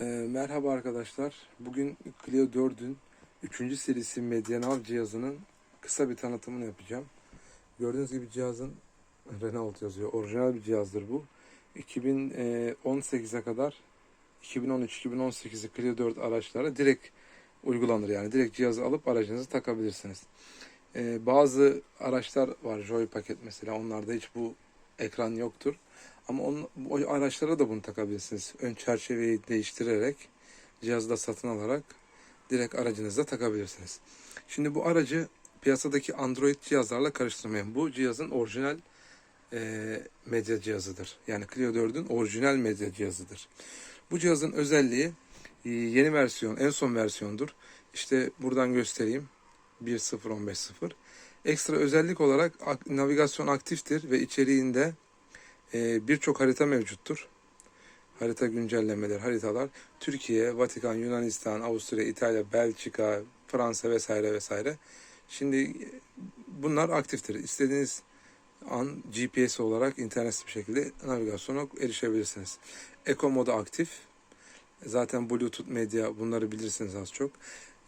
Ee, merhaba arkadaşlar. Bugün Clio 4'ün 3. serisi Medianav cihazının kısa bir tanıtımını yapacağım. Gördüğünüz gibi cihazın Renault yazıyor. Orijinal bir cihazdır bu. 2018'e kadar 2013-2018'i Clio 4 araçlara direkt uygulanır. Yani direkt cihazı alıp aracınızı takabilirsiniz. Ee, bazı araçlar var. Joy paket mesela. Onlarda hiç bu ekran yoktur. Ama on, o araçlara da bunu takabilirsiniz. Ön çerçeveyi değiştirerek cihazda satın alarak direkt aracınızda takabilirsiniz. Şimdi bu aracı piyasadaki Android cihazlarla karıştırmayın. Bu cihazın orijinal e, medya cihazıdır. Yani Clio 4'ün orijinal medya cihazıdır. Bu cihazın özelliği e, yeni versiyon, en son versiyondur. İşte buradan göstereyim. 1.0.15.0. Ekstra özellik olarak ak- navigasyon aktiftir ve içeriğinde e, birçok harita mevcuttur. Harita güncellemeleri, haritalar Türkiye, Vatikan, Yunanistan, Avusturya, İtalya, Belçika, Fransa vesaire vesaire. Şimdi e, bunlar aktiftir. İstediğiniz an GPS olarak internetsiz bir şekilde navigasyona erişebilirsiniz. Eco modu aktif. Zaten Bluetooth medya bunları bilirsiniz az çok.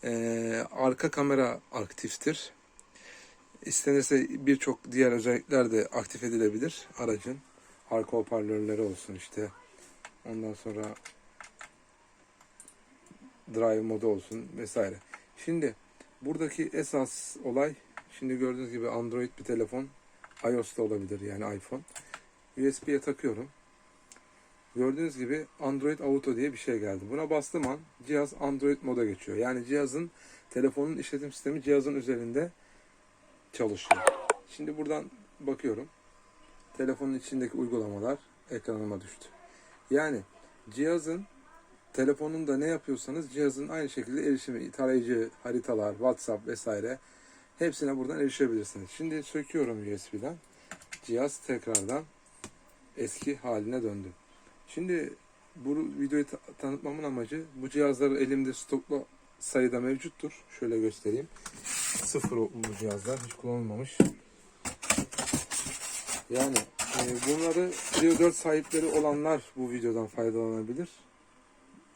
Ee, arka kamera aktiftir. İstenirse birçok diğer özellikler de aktif edilebilir aracın. Arka hoparlörleri olsun işte. Ondan sonra drive modu olsun vesaire. Şimdi buradaki esas olay şimdi gördüğünüz gibi Android bir telefon iOS'ta olabilir yani iPhone. USB'ye takıyorum. Gördüğünüz gibi Android Auto diye bir şey geldi. Buna bastığım an cihaz Android moda geçiyor. Yani cihazın telefonun işletim sistemi cihazın üzerinde çalışıyor. Şimdi buradan bakıyorum. Telefonun içindeki uygulamalar ekranıma düştü. Yani cihazın telefonunda ne yapıyorsanız cihazın aynı şekilde erişimi, tarayıcı, haritalar, WhatsApp vesaire hepsine buradan erişebilirsiniz. Şimdi söküyorum USB'den. Cihaz tekrardan eski haline döndü. Şimdi bu videoyu ta- tanıtmamın amacı bu cihazlar elimde stoklu sayıda mevcuttur. Şöyle göstereyim. Sıfır bu cihazlar hiç kullanılmamış. Yani e, bunları Clio 4 sahipleri olanlar bu videodan faydalanabilir.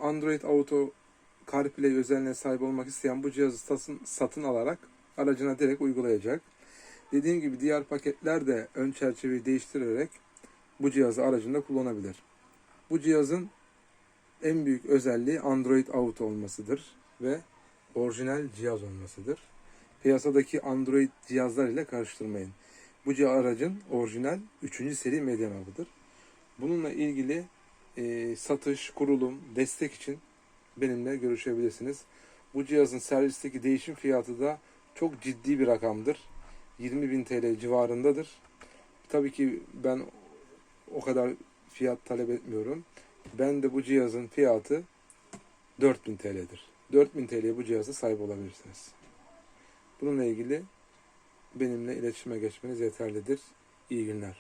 Android Auto CarPlay özelliğine sahip olmak isteyen bu cihazı satın, satın alarak aracına direkt uygulayacak. Dediğim gibi diğer paketler de ön çerçeveyi değiştirerek bu cihazı aracında kullanabilir. Bu cihazın en büyük özelliği Android Auto olmasıdır ve orijinal cihaz olmasıdır. Piyasadaki Android cihazlar ile karıştırmayın. Bu aracın orijinal 3. seri Medianav'ıdır. Bununla ilgili e, satış, kurulum, destek için benimle görüşebilirsiniz. Bu cihazın servisteki değişim fiyatı da çok ciddi bir rakamdır. 20.000 TL civarındadır. Tabii ki ben o kadar fiyat talep etmiyorum. Ben de bu cihazın fiyatı 4000 TL'dir. 4000 TL'ye bu cihaza sahip olabilirsiniz. Bununla ilgili benimle iletişime geçmeniz yeterlidir. İyi günler.